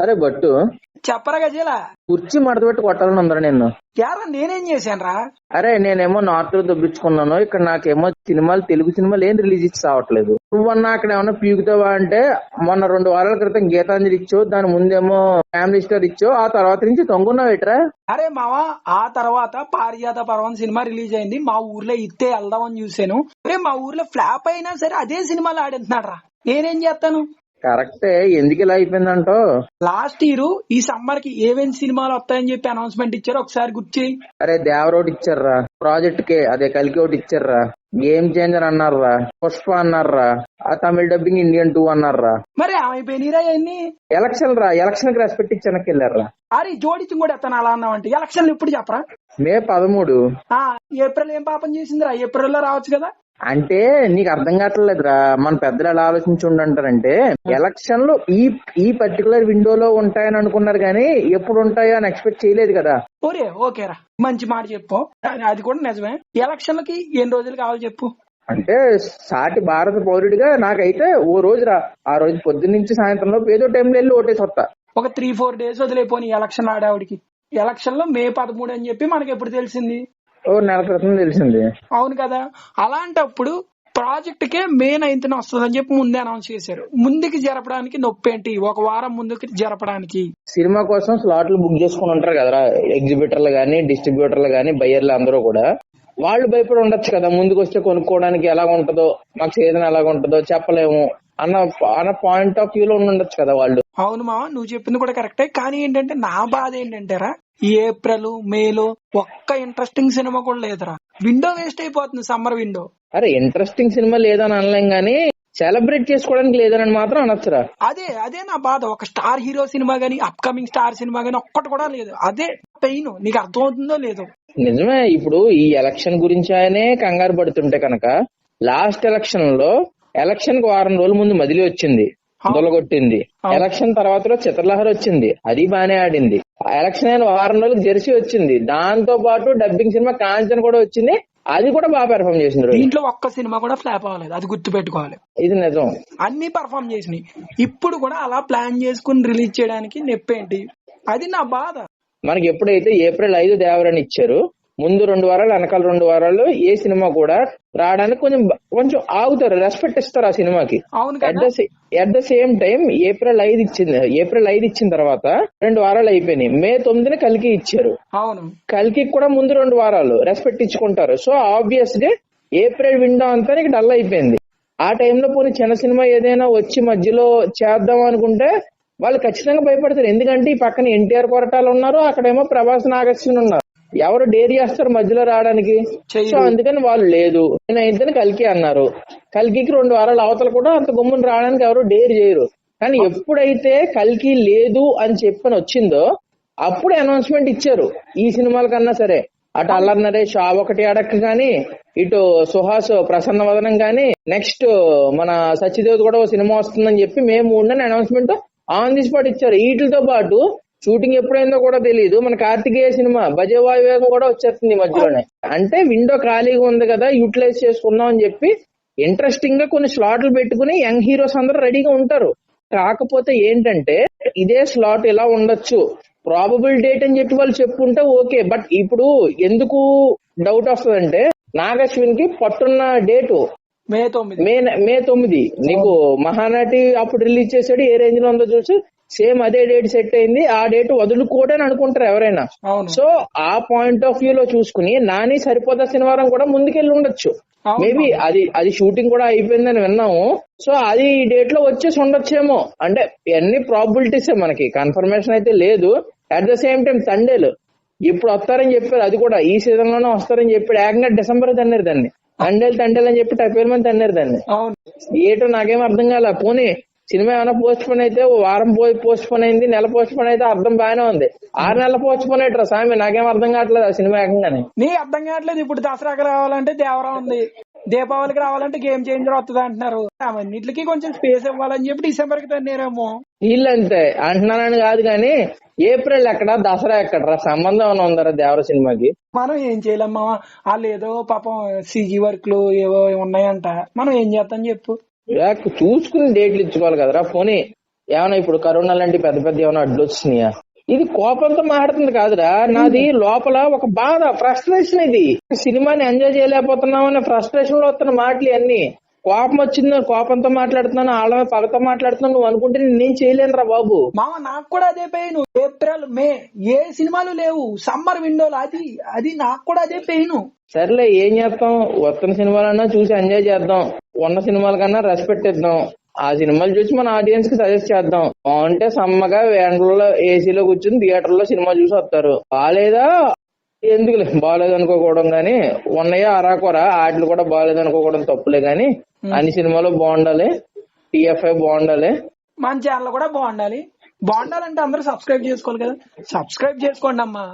అరే బట్టు. చెప్పరా గజేలా కుర్చీ మడత పెట్టి కొట్టాలని ఉందరా నిన్ను. యారా నేనేం చేశాను రా అరే నేనేమో నార్త్లో దొబ్బించుకున్నాను. ఇక్కడ నాకేమో సినిమాలు తెలుగు సినిమాలు ఏం రిలీజ్ ఇచ్చి రావట్లేదు. నువ్వన్నా అక్కడ ఏమన్నా పీకుతావా అంటే మొన్న రెండు వారాల క్రితం గీతాంజలి ఇచ్చావు దాని ముందేమో ఫ్యామిలీ స్టార్ ఇచ్చావు ఆ తర్వాత నుంచి తొంగున్నావు ఎట్రా అరే మావా ఆ తర్వాత పారిజాత పర్వం సినిమా రిలీజ్ అయింది. మా ఊర్లో ఇత్తే వెళ్దామని చూసాను అరే మా ఊర్లో ఫ్లాప్ అయినా సరే అదే సినిమాలో ఆడుతున్నాడు రా నేనేం చేస్తాను? కరెక్టే. ఎందుకు ఇలా అయిపోయిందంటో? లాస్ట్ ఇయర్ ఈ సమ్మర్కి ఏమేమి సినిమాలు వస్తాయని చెప్పి అనౌన్స్మెంట్ ఇచ్చారో. ఒకసారి గుర్తు చేయి. అరే దేవరోటి ఇచ్చారా ప్రాజెక్ట్ కే అదే కలికి ఒకటి ఇచ్చారా గేమ్ చేంజర్ అన్నారా పుష్ప అన్నారా ఆ తమిళ డబ్బింగ్ ఇండియన్ టూ అన్నారా మరి అవన్నీ ఎలక్షన్ రా. ఎలక్షన్కి రెస్పెక్ట్ ఇచ్చి వెనక్కి వెళ్ళారా అరే జోడించి కూడా ఎత్తాను అలా అన్నావంటే. ఎలక్షన్లు ఇప్పుడు చెప్పరా? మే పదమూడు. ఏప్రిల్ ఏం పాపం చేసిందిరా? ఏప్రిల్లో రావచ్చు కదా. అంటే నీకు అర్థం కావట్లేదురా. మన పెద్దలు ఎలా ఆలోచించి ఉండంటారంటే ఎలక్షన్లు ఈ ఈ పర్టికులర్ విండోలో ఉంటాయని అనుకున్నారు కానీ ఎప్పుడు ఉంటాయో అని ఎక్స్పెక్ట్ చేయలేదు కదా. ఓరే ఓకేరా. మంచి మాట చెప్పు. అది కూడా నిజమే. ఎలక్షన్లకి ఎన్ని రోజులు కావాలి చెప్పు? అంటే సాటి భారత పౌరుడిగా నాకైతే ఓ రోజు రా ఆ రోజు పొద్దున్న నుంచి సాయంత్రంలో ఏదో టైంలో వెళ్ళి ఓటేసి వస్తా. ఒక త్రీ ఫోర్ డేస్ వదిలేపోని ఎలక్షన్ ఆడావిడికి. ఎలక్షన్లో మే పదమూడు అని చెప్పి మనకి ఎప్పుడు తెలిసింది? నెల క్రితం తెలిసింది. అవును కదా? అలాంటప్పుడు ప్రాజెక్ట్ కే మే నైన్త్ వస్తుందని చెప్పి ముందే అనౌన్స్ చేశారు. ముందుకి జరపడానికి నొప్పి ఏంటి? ఒక వారం ముందుకి జరపడానికి. సినిమా కోసం స్లాట్లు బుక్ చేసుకుని ఉంటారు కదరా? ఎగ్జిబిటర్లు గానీ డిస్ట్రిబ్యూటర్లు గానీ బయ్యర్లు అందరూ కూడా. వాళ్ళు భయపడి ఉండొచ్చు కదా? ముందుకు వస్తే కొనుక్కోవడానికి ఎలా ఉంటుందో మాకు సీజన్ ఎలా ఉంటుందో చెప్పలేము. అన్న అన్న పాయింట్ ఆఫ్ వ్యూ లో ఉండి ఉండొచ్చు కదా వాళ్ళు. అవును మామ నువ్వు చెప్పింది కూడా కరెక్టే కానీ ఏంటంటే నా బాధ ఏంటంటేరా ఈ ఏప్రిల్ మేలో ఒక్క ఇంట్రెస్టింగ్ సినిమా కూడా లేదురా. విండో వేస్ట్ అయిపోతుంది సమ్మర్ విండో అరే ఇంట్రెస్టింగ్ సినిమా లేదని అనలేం గానీ సెలబ్రేట్ చేసుకోవడానికి లేదని మాత్రం అనొచ్చురా. అదే అదే నా బాధ. ఒక స్టార్ హీరో సినిమా గానీ అప్కమింగ్ స్టార్ సినిమా గానీ ఒక్కటి కూడా లేదు. అదే పెయిన్ నీకు అర్థమవుతుందో లేదో. నిజమే ఇప్పుడు ఈ ఎలక్షన్ గురించి ఆయనే కంగారు పడుతుంటే కనుక లాస్ట్ ఎలక్షన్లో ఎలక్షన్కు వారం రోజుల ముందు మదిలి వచ్చింది. దొలగొట్టింది. ఎలక్షన్ తర్వాత చిత్రలహరి వచ్చింది. అది బానే ఆడింది. ఎలక్షన్ అయిన వారం రోజులకు జెర్సీ వచ్చింది. దాంతో పాటు డబ్బింగ్ సినిమా కాంచన్ కూడా వచ్చింది. అది కూడా బాగా పెర్ఫామ్ చేసింది. దీంట్లో ఒక్క సినిమా కూడా ఫ్లాప్ అవ్వలేదు. అది గుర్తు పెట్టుకోవాలి ఇది నిజం. అన్ని పర్ఫామ్ చేసినాయి. ఇప్పుడు కూడా అలా ప్లాన్ చేసుకుని రిలీజ్ చేయడానికి నొప్పేంటి? అది నా బాధ. మనకి ఎప్పుడైతే ఏప్రిల్ ఐదు దేవరని ఇచ్చారు ముందు రెండు వారాలు వెనకాల రెండు వారాలు ఏ సినిమా కూడా రావడానికి కొంచెం కొంచెం ఆగుతారు రెస్పెక్ట్ ఇస్తారు ఆ సినిమాకి. The at the same time April ఐదు ఇచ్చింది ఏప్రిల్ ఐదు ఇచ్చిన తర్వాత రెండు వారాలు అయిపోయినాయి. మే తొమ్మిదిన కలికి ఇచ్చారు. అవును. కలికి కూడా ముందు రెండు వారాలు రెస్పెక్ట్ ఇచ్చుకుంటారు. సో ఆబ్వియస్గా ఏప్రిల్ విండో అంతా నీకు డల్ అయిపోయింది. ఆ టైంలో పోనీ చిన్న సినిమా ఏదైనా వచ్చి మధ్యలో చేద్దాం అనుకుంటే వాళ్ళు ఖచ్చితంగా భయపడతారు. ఎందుకంటే ఈ పక్కన ఎన్టీఆర్ కొరటాలు ఉన్నారు అక్కడేమో ప్రభాస్ నాగశ్విన్ ఉన్నారు. ఎవరు డేర్ చేస్తారు మధ్యలో రావడానికి. సో అందుకని వాళ్ళు లేదు. అయితే కలికి అన్నారు. కలికి రెండు వారాలు అవతల కూడా అంత గుమ్మున రావడానికి ఎవరు డేర్ చేయరు. కానీ ఎప్పుడైతే కలికి లేదు అని చెప్పని వచ్చిందో అప్పుడు అనౌన్స్మెంట్ ఇచ్చారు. ఈ సినిమాల కన్నా సరే. అటు అల్లరి నరేష్ ఆ ఒకటి అడక్ గాని ఇటు సుహాస్ ప్రసన్న వదనం గాని నెక్స్ట్ మన సత్యదేవ్ కూడా ఓ సినిమా వస్తుందని చెప్పి మేము ఉండని అనౌన్స్మెంట్ ఆన్ ది స్పాట్ ఇచ్చారు. వీటితో పాటు షూటింగ్ ఎప్పుడైందో కూడా తెలియదు మన కార్తికేయ సినిమా భజవాయువేగం కూడా వచ్చేస్తుంది ఈ మధ్యలోనే. అంటే విండో ఖాళీగా ఉంది కదా యూటిలైజ్ చేసుకుందాం అని చెప్పి ఇంట్రెస్టింగ్గా కొన్ని స్లాట్లు పెట్టుకుని యంగ్ హీరోస్ అందరూ రెడీగా ఉంటారు. కాకపోతే ఏంటంటే ఇదే స్లాట్ ఇలా ఉండొచ్చు. ప్రాబబుల్ డేట్ అని చెప్పి వాళ్ళు చెప్పుకుంటే ఓకే. బట్ ఇప్పుడు ఎందుకు డౌట్ వస్తుందంటే నాగశ్విన్కి పట్టున్న డేటు మే తొమ్మిది. మే మే తొమ్మిది. నీకు మహానటి అప్పుడు రిలీజ్ చేసాడు ఏ రేంజ్లో ఉందో చూసి సేమ్ అదే డేట్ సెట్ అయింది. ఆ డేట్ వదులుకోడని అనుకుంటారు ఎవరైనా. సో ఆ పాయింట్ ఆఫ్ వ్యూ లో చూసుకుని నాని సరిపోతా శనివారం కూడా ముందుకెళ్ళి ఉండొచ్చు. మేబీ అది అది షూటింగ్ కూడా అయిపోయిందని విన్నాము. సో అది ఈ డేట్లో వచ్చేసి ఉండొచ్చేమో. అంటే అన్ని ప్రాబిలిటీస్ మనకి. కన్ఫర్మేషన్ అయితే లేదు. At the same time Thandel ఇప్పుడు వస్తారని చెప్పారు. అది కూడా ఈ సీజన్లోనే వస్తారని చెప్పాడు. ఏకంగా డిసెంబర్ తన్నారు దాన్ని. తండేలు తండేలు అని చెప్పి టైపేల మంది తన్నారు దాన్ని. ఏటో నాకేం అర్థం కాల. పోనీ సినిమా ఏమైనా పోస్ట్ పోన్ అయితే ఓ వారం పోయి పోస్ట్ పోన్ అయింది నెల పోస్ట్ పోన్ అయితే అర్థం బాగానే ఉంది. ఆరు నెలల పోస్ట్ పోన్ అయ్యారు స్వామి నాకేం అర్థం కావట్లేదు ఆ సినిమా ఏకంగానే. నీ అర్థం కావట్లేదు ఇప్పుడు దసరాకి రావాలంటే దేవరా ఉంది. దీపావళికి రావాలంటే గేమ్ చేంజర్ వస్తుంది అంటున్నారు. అవన్నిటికి కొంచెం స్పేస్ ఇవ్వాలని చెప్పి డిసెంబర్కి తన్నేరేమో. వీళ్ళంతే అంటున్నానని కాదు కానీ ఏప్రిల్ ఎక్కడ దసరా ఎక్కడ సంబంధం ఏమైనా ఉందరా దేవర సినిమాకి? మనం ఏం చేయలేమ్మా వాళ్ళు ఏదో పాపం సిజీ వర్క్లు ఏవో ఉన్నాయంట. మనం ఏం చేస్తాం చెప్పు. యాక్ చూసుకుని డేట్లు ఇచ్చుకోవాలి కదరా పోనీ. ఏమైనా ఇప్పుడు కరోనా లాంటి పెద్ద పెద్ద ఏమైనా అడ్డు వచ్చినాయా? ఇది కోపంతో మాట్లాడుతుంది కాదురా. నాది లోపల ఒక బాధ ఫ్రస్ట్రేషన్ ఇది. సినిమాని ఎంజాయ్ చేయలేకపోతున్నాం అనే ఫ్రస్ట్రేషన్లో వస్తున్న మాటలు అన్ని కోపం వచ్చింది కోపంతో మాట్లాడుతున్నాను వాళ్ళ పగతో మాట్లాడుతున్నాను నువ్వు అనుకుంటే నేను చేయలేనురా బాబు. మామ నాకు కూడా అదే పెయిన్. ఏప్రిల్ మే ఏ సినిమాలు లేవు. సమ్మర్ విండోలు అది అది నాకు కూడా అదే పెయిన్. సర్లే ఏం చేస్తాం? వస్తున్న సినిమాలన్నా చూసి ఎంజాయ్ చేద్దాం. ఉన్న సినిమాల కన్నా రెస్పెక్ట్ ఇద్దాం ఆ సినిమాలు చూసి మన ఆడియన్స్కి సజెస్ట్ చేద్దాం. బాగుంటే సమ్మగా ఎండలో ఏసీలో కూర్చుని థియేటర్లో సినిమా చూసి వస్తారు. బాగాలేదా ఎందుకులే? బాగాలేదు అనుకోకూడదు గానీ ఉన్నాయో అరాకొర వాటిలు కూడా బాగాలేదు అనుకోకూడదు తప్పులే గాని అన్ని సినిమాలు బాగుండాలి టిఎఫ్ఐ బాగుండాలి. మన ఛానల్ కూడా బాగుండాలి. బాగుండాలంటే అందరూ సబ్స్క్రైబ్ చేసుకోవాలి కదా. సబ్స్క్రైబ్ చేసుకోండి అమ్మా